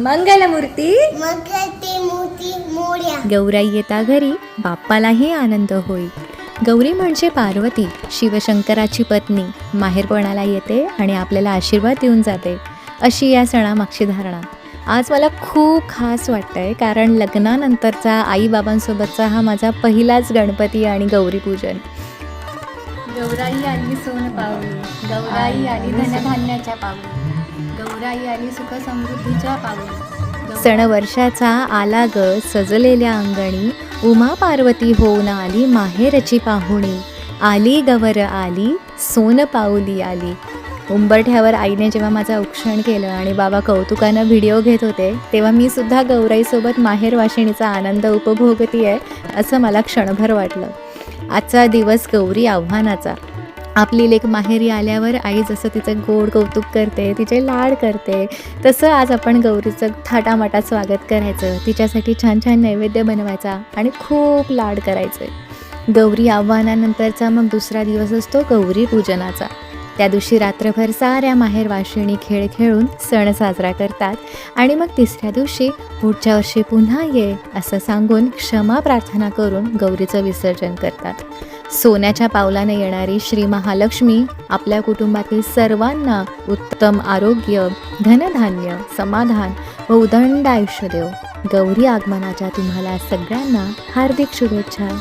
मंगलमूर्ती. मग ते गौराई येता घरी बाप्पालाही आनंद होईल. गौरी म्हणजे पार्वती शिवशंकराची पत्नी. माहेरपणाला येते आणि आपल्याला आशीर्वाद देऊन जाते अशी या सणामागची धारणा. आज मला खूप खास वाटतंय कारण लग्नानंतरचा आईबाबांसोबतचा हा माझा पहिलाच गणपती आणि गौरी पूजन. गौराई आली सोन पावली गौराई आली धनधान्याच्या पावली गौराई आली सुख समृद्धीच्या सण वर्षाचा आला ग सजलेल्या अंगणी उमा पार्वती होऊन आली माहेरची पाहुणी. आली गवर आली सोन पाऊली आली. उंबरठ्यावर आईने जेव्हा माझं औक्षण केलं आणि बाबा कौतुकानं व्हिडिओ घेत होते तेव्हा मी सुद्धा गौराईसोबत माहेर वाशिणीचा आनंद उपभोगती आहे असं मला क्षणभर वाटलं. आजचा दिवस गौरी आव्हानाचा. आपली लेख माहेरी आल्यावर आई जसं तिचं गोड कौतुक करते तिचे लाड करते तसं आज आपण गौरीचं थाटामाटात स्वागत करायचं. तिच्यासाठी छान छान नैवेद्य बनवायचा आणि खूप लाड करायचे. गौरी आव्हानानंतरचा मग दुसरा दिवस असतो गौरी पूजनाचा. त्या दिवशी रात्रभर साऱ्या माहेर वाशिणी खेळ खेळून सण साजरा करतात आणि मग तिसऱ्या दिवशी पुढच्या वर्षी पुन्हा ये असं सांगून क्षमा प्रार्थना करून गौरीचं विसर्जन करतात. सोन्याच्या पावलाने येणारी श्री महालक्ष्मी आपल्या कुटुंबातील सर्वांना उत्तम आरोग्य धनधान्य समाधान व उदंड आयुष्य देव. गौरी आगमनाच्या तुम्हाला सगळ्यांना हार्दिक शुभेच्छा.